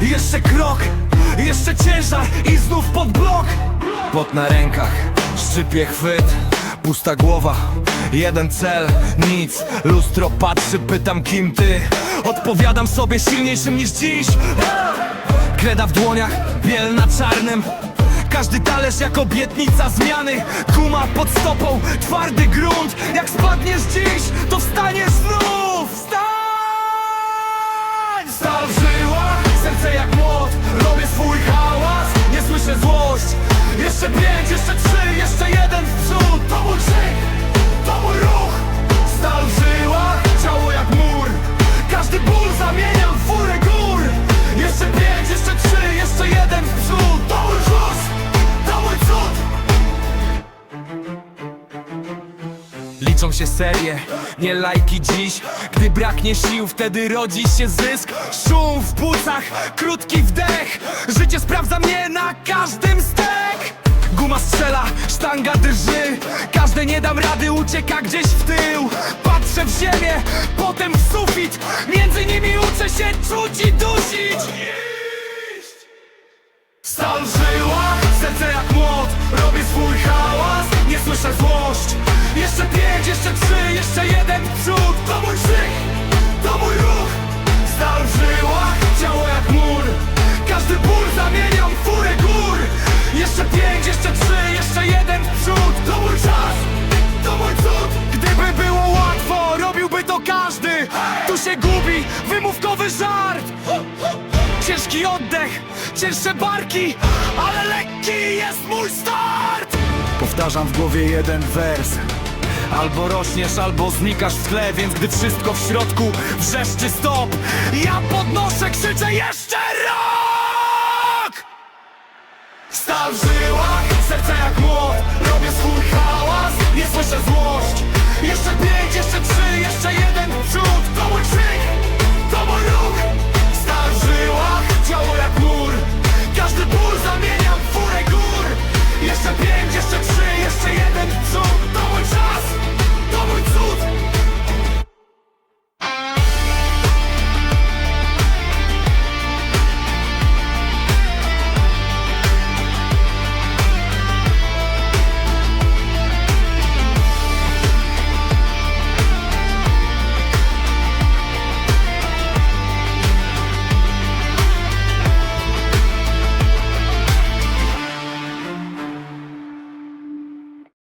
Jeszcze krok, jeszcze ciężar i znów pod blok. Pot na rękach, szczypie chwyt Pusta głowa, jeden cel, nic. Lustro patrzy, pytam kim ty? Odpowiadam sobie silniejszym niż dziś. Kreda w dłoniach, biel na czarnym. Każdy talerz jak obietnica zmiany. Guma pod stopą, twardy grunt. Jak spadniesz dziś, to wstaniesz Stal w żyłach, serce jak młot Robię swój hałas, nie słyszę złość Jeszcze pięć, jeszcze trzy, jeszcze jeden w przód. To mój krzyk, to mój ruch. Stal w żyłach, ciało jak mur. Każdy ból zamieniam w furę gór. Jeszcze pięć, jeszcze trzy, jeszcze jeden w przód. To mój głos, to mój cud. Liczą się serie, nie lajki dziś. Gdy braknie sił, wtedy rodzi się zysk. Szum w płucach, krótki wdech. Życie sprawdza mnie na każdym stek. Guma strzela, sztanga drży. Każde nie dam rady ucieka gdzieś w tył. Patrzę w ziemię, potem w sufit. Między nimi uczę się czuć i dusić Jeszcze trzy, jeszcze jeden przód. To mój krzyk, to mój ruch. Stal w żyłach, ciało jak mur. Każdy ból zamieniam w furę gór. Jeszcze pięć, jeszcze trzy, jeszcze jeden przód. To mój czas, to mój cud. Gdyby było łatwo, robiłby to każdy. Tu się gubi, wymówkowy żart. Ciężki oddech, cięższe barki Ale lekki jest mój start. Powtarzam w głowie jeden wers Albo rośniesz, albo znikasz w tle Więc gdy wszystko w środku wrzeszczy stop. Ja podnoszę, krzyczę jeszcze rok